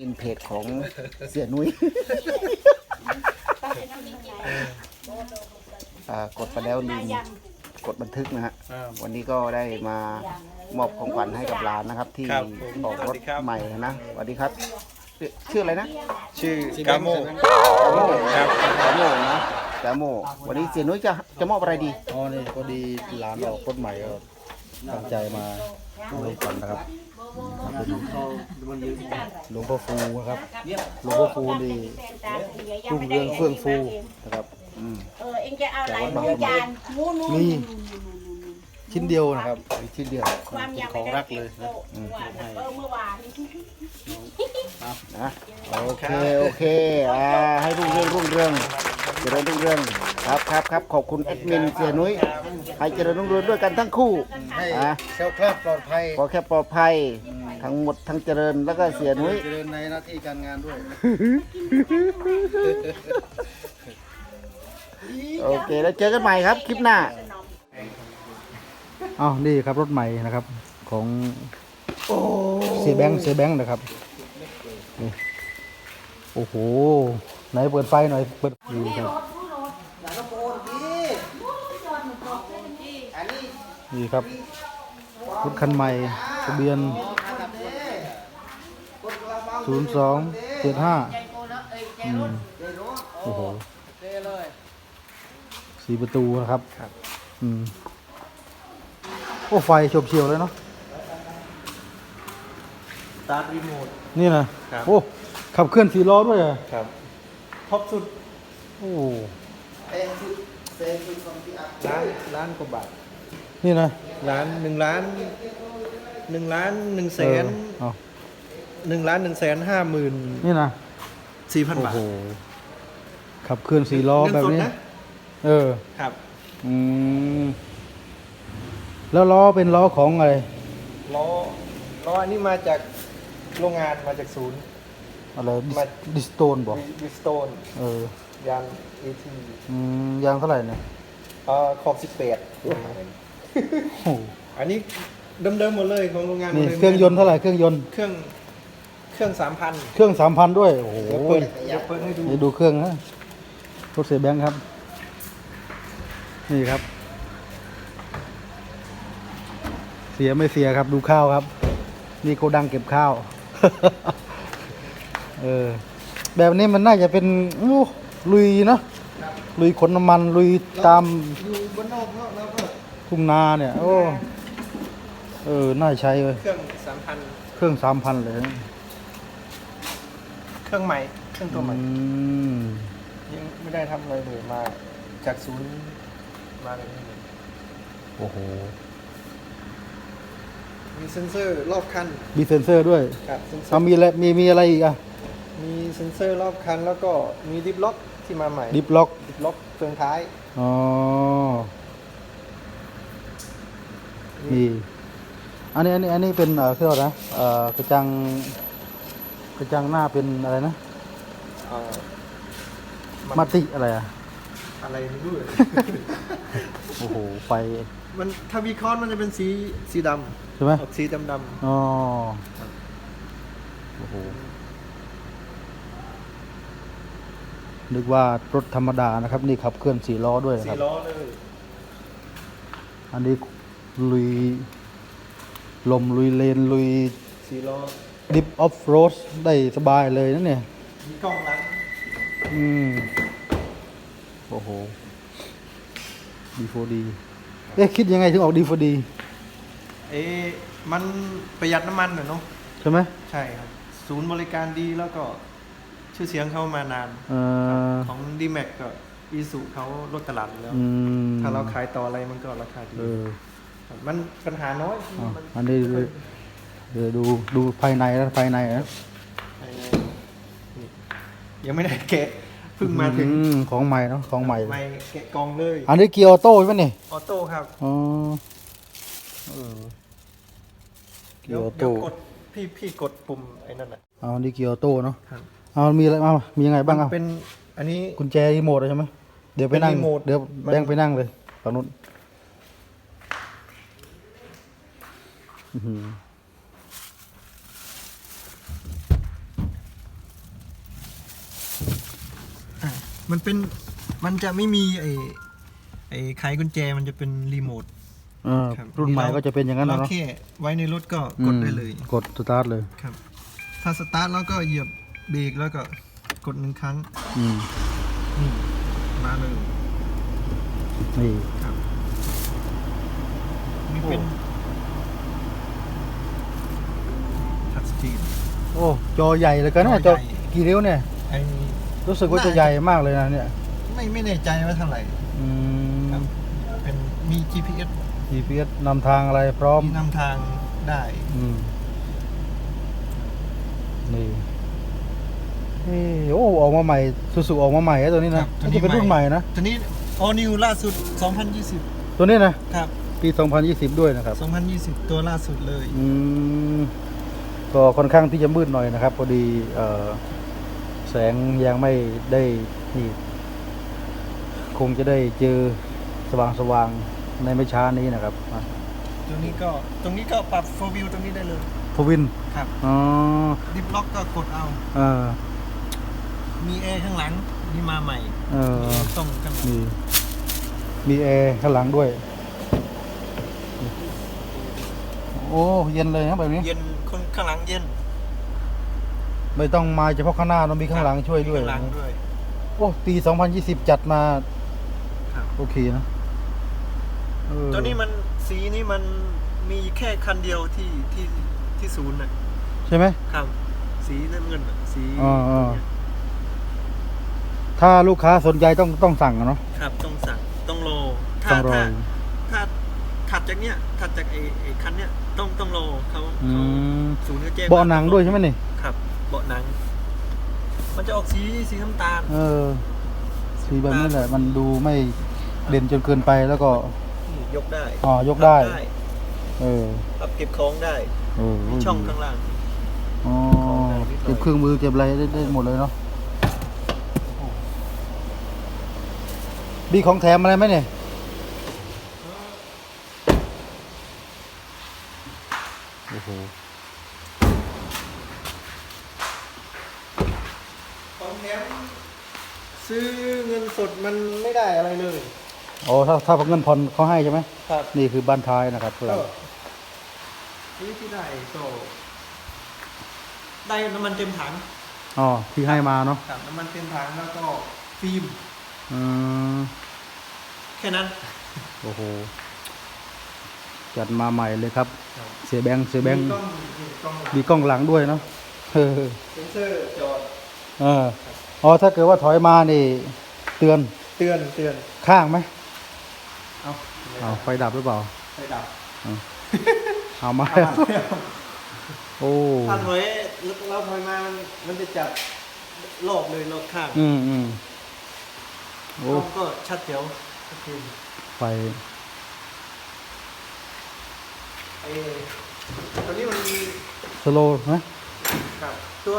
เป็นเพจของเสียนุ้ย อ่ากดไปแล้วลืมกดบันทึกนะฮะวันนี้ก็ได้มามอบของขวัญให้กับหลานนะครับ ที่ครับผมออกรถสวัสดีครับ ใหม่นะสวัสดีครับ ชื่อชื่ออะไรนะชื่อกาโมจาโม่ครับจาโม่นะจาโม่วันนี้เสียนุ้ยจะจะมอบอะไรดี อ๋อนี่พอดีร้านออกรถใหม่ก็ตั้งใจมาเลยก่อนนะครับ เป็นหลวงพ่อฟูนะครับหลวงพ่อฟูนี่รุ่งเรืองเฟื่องฟูนะครับอืมเออเองจะเอาอะไรหมูจานหมูนูนมีชิ้นเดียวนะครับมีชิ้นเดียวความยังของรักเลยนะเออเมื่อวานนะโอเคโอเคอ่าให้รุ่งเรืองรุ่งเรือง เจริญรุ่งเรืองครับครับครับขอบคุณแอดมินเสียนุ้ยให้เจริญรุ่งเรืองด้วยกันทั้งคู่ให้อะแคล้วคลาดปลอดภัยขอแค่ปลอดภัยทั้งหมดทั้งเจริญแล้วก็เสียนุ้ยเจริญในหน้าที่การงานด้วย โอเคแล้วเจอกันใหม่ครับคลิปหน้าอ้าวนี่ครับรถใหม่นะครับ ของเสียแบงค์เสียแบงค์นะครับนี่โอ้โห ไหนเปิดไฟหน่อยเปิดนี่ครับนี่ครับรถคันใหม่ทะเบียนศูนย์สองเจ็ดห้าโอ้โหสีประตูนะครับอืมโอ้ไฟโฉบเฉียวเลยเนาะสตาร์ทรีโมทนี่นะครับโอ้ขับเคลื่อนสี่ล้อด้วยเหรอะครับ ท็อปสุดโอ้ล้านล้านกว่าบาทนี่นะล้านหนึ่งล้านหนึ่งล้านหนึ่งแสนเออเอาหนึ่งล้านหนึ่งแสนห้าหมื่นนี่นะสี่พันโอ้บาทโหขับเคลื่อนสี่ล้อเงินแบบสดนี้ นะเออ ครับอืม แล้วล้อเป็นล้อของอะไร ล้อล้ออันนี้มาจากโรงงานมาจากศูนย์ อะไรมา ดิสโตนบอกวิสโตนเออยานเอทีอืมยางเท่าไหร่เนี่ยเอ่อขอบสิบแปดโอ้โหอันนี้เดิมๆหมดเลยของโรงงานหมนี่ดลเครื่องยนต์เท่าไหร่เครื่องยนต์เครื่องเครื่องสามพันเครื่องสามพันด้วยโอ้โหเดี๋ยวเปิดเดี๋ยวเปิดให้ดู นี่ดูเครื่องนะรถเสียแบงค์ครับ นี่ครับ เสียไม่เสียครับดูข้าวครับ นี่โกดังเก็บข้าว เออ แบบนี้มันน่าจะเป็นอู้ลุยเนอะลุยขนน้ำมันลุยตามอยู่บนนอกเนาะแล้วก็ทุ่งนาเนี่ย โอ้ เออ น่าใช้เลยเครื่องสามพันเครื่องสามพันเลยนะเครื่องใหม่ เครื่องตัวใหม่อืมยังไม่ได้ทำอะไรเลยมา จากศูนย์มาแบบนี้เลยโอ้โห มีเซ็นเซอร์รอบคัน มีเซ็นเซอร์ด้วยครับเซ็นเซอเอาร์มีอะไรมีมีอะไรอีกอะ มีเซ็นเซอร์รอบคัน แล้วก็มีดิฟล็อกที่มาใหม่ดิฟล็อก ดิฟล็อกเฟืองท้ายอ๋อ นี่ อันนี้อันนี้อันนี้เป็นเอ่อเครื่องอะไรนะเอ่อกระจัง กระจังหน้าเป็นอะไรนะ เอ่อมาติอะไรอะ อะไรไม่รู้เลย โอ้โห ไฟ มันถ้าวีคอนมันจะเป็นสีสีดใช่ไหมำออกสีดำดำอ๋อ โอ้โห นึกว่ารถธรรมดานะครับ นี่ขับเคลื่อนสี่ล้อด้วยๆนะสีครับ ล้อเลยอันนี้ลุยลมลุยเลนลุยสีล้อดิฟออฟโรดได้สบายเลยนะเนี่ย มีกล้องหลังอืม โอ้โหดีโฟดีเอ๊ะคิดยังไงถึงออกดีโฟดีเอ๊ะมันประหยัดน้ำมันหน่อยเนาะใช่ไหมใช่ครับ ศูนย์บริการดีแล้วก็ ชื่อเสียงเขามานานเอ่อของ d m a x ก็อีสุเขาลดตลาดอยู่แล้ว อืม ถ้าเราขายต่ออะไรมันก็ราคาดีเออมันปัญหาน้อยอะมันอันนี้ดูเดี๋ยวดูดูภายในนะภายในนะภายในนี่ยังไม่ได้แกะเพิ่งมาถึงอืมของใหม่เนาะของใหม่ ไม่แกะกล่องเลยอันนี้เกียร์ออโต้ใช่ไหมนี่ออโต้ครับอ๋อเออเกียเดี๋ยวร์ออเดี๋ยโต้วกดพี่พี่กดปุ่มไอ้นั่นน่ะเอาอันนี้เกียร์ออโต้เนาะครับ เอามีอะไรมามียังไงบ้างอะเป็นอันนี้ กุญแจรีโมทเลยใช่ไหมเดี๋ยวไปนั่ง เป็นรีโมทเดี๋ยวมัน แบงค์ไปนั่งเลยฝั่งนู้นอื้อหืออะมันเป็นมันจะไม่มีไอ้ไอ้ไขกุญแจมันจะเป็นรีโมทเออครับรุ่นใหม่ก็จะเป็นอย่างนั้นเรานะเนาะแค่ไว้ในรถก็กดได้เลยอืมกดสตาร์ทเลยครับ ถ้าสตาร์ทแล้วก็เหยียบ เบรกแล้วก็กดหนึ่งครั้งอืมนี่มาเลยนี่ครับนี่เป็นทัชสกรีน โอ้จอใหญ่เลยกันนะจจออใหญ่ กี่นิ้วเนี่ย ไอ้ รู้สึกว่าจะ ใหญ่มากเลยนะเนี่ย ไม่ไม่แน่ใจว่าเท่าไหร่ อืมครับเป็นมี GPS GPS นำทางอะไรพร้อมมีนำทางได้ อืม นี่ เอ้โอ้ออกมาใหม่สุสุออกมาใหม่นะตัวนี้นะน่าจะเป็นรุ่นใหม่นะตัวนี้ all new ล่าสุด 2020 ตัวนี้นะครับ ปี 2020 ด้วยนะครับ2020 ตัวล่าสุดเลย อืมก็ค่อนข้างที่จะมืดหน่อยนะครับ พอดีเอ่อแสงยังไม่ได้นี่คงจะได้เจอสว่างสว่างๆในไม่ช้านี้นะครับตัวนี้ก็ตรงนี้ก็ปรับ4 view ตรงนี้ได้เลย พวินครับ อ๋อดิฟล็อกก็กดเอา เออ มีแอร์ข้างหลังนี่มาใหม่เออมีแอร์ตรงข้างหลังมีมีแอร์ข้างหลังด้วย โอ้เย็นเลยนะแบบนี้เย็นคนข้างหลังเย็น ไม่ต้องมาเฉพาะข้างหน้าต้องมีข้างหลังช่วยด้วยมีข้างหลังด้วย โอ้ปี 2020 จัดมาครับโอเคนะเออตัวนี้มันสีนี้มันมีแค่คันเดียวที่ที่ที่ศูนย์น่ะใช่ไหมครับ สีน้ำเงินน่ะสีอ่าอ่า ถ้าลูกค้าสนใจต้องต้องสั่งอะเนาะ ครับต้องสั่งต้องรอต้ถ้าองรอ ถ้าถ้าถัดจากเนี้ยถัดจากไอ้ไอ้คันเนี้ยต้องต้องรอเขาอืเขามศูนย์เขาแจ้งเบาะหนังด้วยใช่ไหมนี่ ครับ เบาะหนัง มันจะออกสีสีน้ำตาล เออ สีแบบนี้แหละ มันดูไม่เด่นจนเกินไปแล้วก็ นี่ยกได้อ๋อยกได้ ปรับเออปรับเก็บของได้เออมีช่องข้างล่าง อ๋อของได้นิดหน่อยเก็บเครื่องมือเก็บอะไรได้ได้หมดเลยเนาะ มีของแถมอะไรไหมเนี่ยโอ้โหของแถมซื้อเงินสดมันไม่ได้อะไรเลยอ๋อถ้าถ้าเงินผ่อนเขาให้ใช่ไหมครับนี่คือบ้านท้ายนะครับเพื่อนก็นี่ที่ได้ก็ได้น้ำมันเต็มถังอ๋อที่ให้มาเนาะครับน้ำมันเต็มถังแล้วก็ฟิล์ม อืมแค่นั้น โอ้โห จัดมาใหม่เลยครับ เสียแบงค์เสียแบงค์มีกล้องมีกล้องหลังมีกล้องหลังด้วยเนาะเออเซ็นเซอร์จอดเอออ๋อถ้าเกิดว่าถอยมานี่ เตือนเตือนเตือนข้างไหมเอาเอาไฟดับหรือเปล่าไฟดับเอามาโอ้ถ้าถอยเราถอยมามันมันจะจับโลกเลยโลกข้าง อืมอืม โอ้กล้องก็ชัดเจ๋วชัดเจนไฟเออตัวนี้มันมีสโลว์ไหมครับ ตัว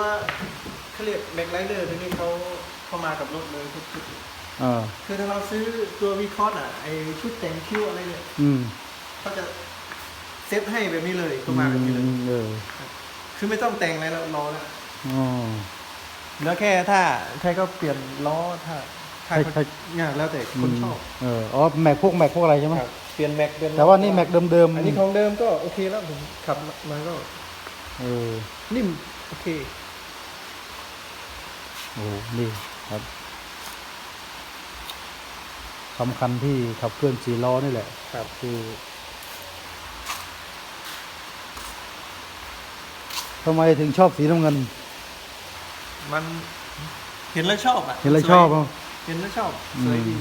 เขาเรียกแบ็คไลเดอร์ตัวนี้เขาเข้ามากับรถเลยทุกชุดเออคือถ้าเราซื้อตัววีคอร์อะไอชุดแต่งคิ้วอะไรเนี่ยอืมเขาจะเซตให้แบบนี้เลยเข้ามาแบบนี้เลยอืเออคือไม่ต้องแต่งอะไรแล้วล้อแล้วอ๋อแล้วแค่ถ้าใครก็เปลี่ยนล้อถ้า ถ้าใช่เขาใช่เนี่ยแล้วแต่คนชอบเอออ๋อแม็กพวกแม็กพวกอะไรใช่ไหมครับเปลี่ยนแม็กเปลี่ยนแต่ว่านี่แม็กเดิมๆอันนี้ของเดิมก็โอเคแล้วผมขับมาก็เออนิ่มโอเคโอ้โหนี่ครับสำคัญที่ขับเคลื่อนสี่ล้อนี่แหละ ครับคือทำไมถึงชอบสีน้ำเงิน มันเห็นแล้วชอบอะ เห็นแล้วสวยชอบเนอะ เห็นแล้วชอบอืมสวยดี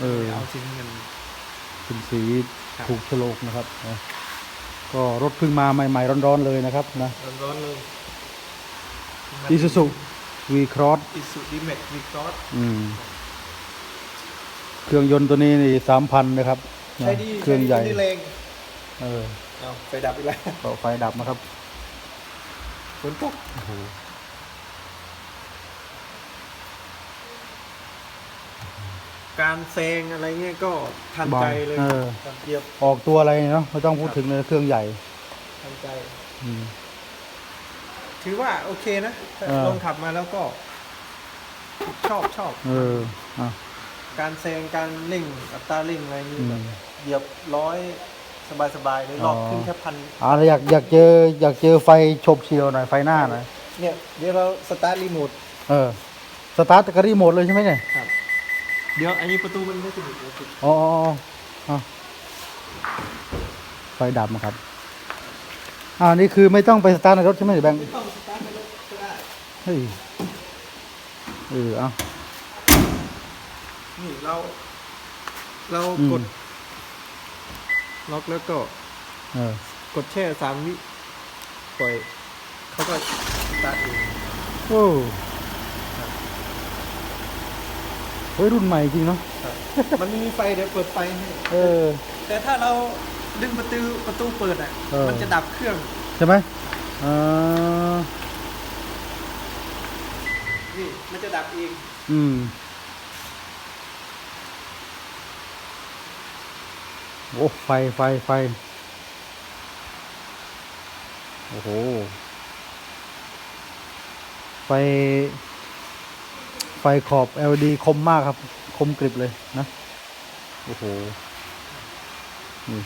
เออเอาสีเงินเป็นสีครับถูกโฉลกนะครับนะก็รถเพิ่งมาใหม่ ๆ ร้อนๆเลยนะครับนะร้อนๆเลยอีซูซูวีครอสอิสุดีเมทวีครอสอืมเครื่องยนต์ตัวนี้นี่สามพันนะครับใช้ดีเครื่องใหญ่ช้ดีแรงเออเอาไฟดับอีกแล้วก็ไฟดับนะครับฝนตก การแซงอะไรเงี้ยก็ทันใจเลยเออเหยียบออกตัวอะไรเนาะไม่ต้องพูดถึงเลยเครื่องใหญ่ ทันใจ อืม ถือว่าโอเคนะถ้าเออ ลองขับมาแล้วก็ ชอบชอบ เอออะ การแซงการเร่งอัตราเร่งอะไรนี้อืมแบบเหยียบร้อยสบายๆเลยรอบอ๋อ ขึ้นแค่พันอ่าอยากอยากเจออยากเจอไฟโฉบเฉียวหน่อยไฟหน้าหน่อยเนี่ยเดี๋ยวเราสตาร์ทรีโมทเออสตาร์ทกระรีโมทเลยใช่ไหมเนี่ยครับ เดี๋ยวอันนี้ประตูมันไม่สนิทเลยอ๋ออ๋ออ๋ออ๋อไฟดับนะครับอ่านี่คือไม่ต้องไปสตาร์ทในรถใช่ไหมหรือแบงค์ไม่ต้องสตาร์ทในรถก็ได้เฮ้ยเออเอานี่เรา เราอืมกด ล็อกแล้วก็ เออกดแช่สามวิปล่อยเขาก็สตาร์ทเองโอ้ เฮ้ยรุ่นใหม่จริงเนาะมันมีไฟเดี๋ยวเปิดไฟให้เออ แต่ถ้าเราดึงประตูประตูเปิดอะ เออ มันจะดับเครื่องใช่ไหมเออนี่มันจะดับเองอืมโอ้ไฟไฟไฟโอ้โหไฟไฟขอบ LED คมมากครับ คมกริบเลยนะ โอ้โห นี่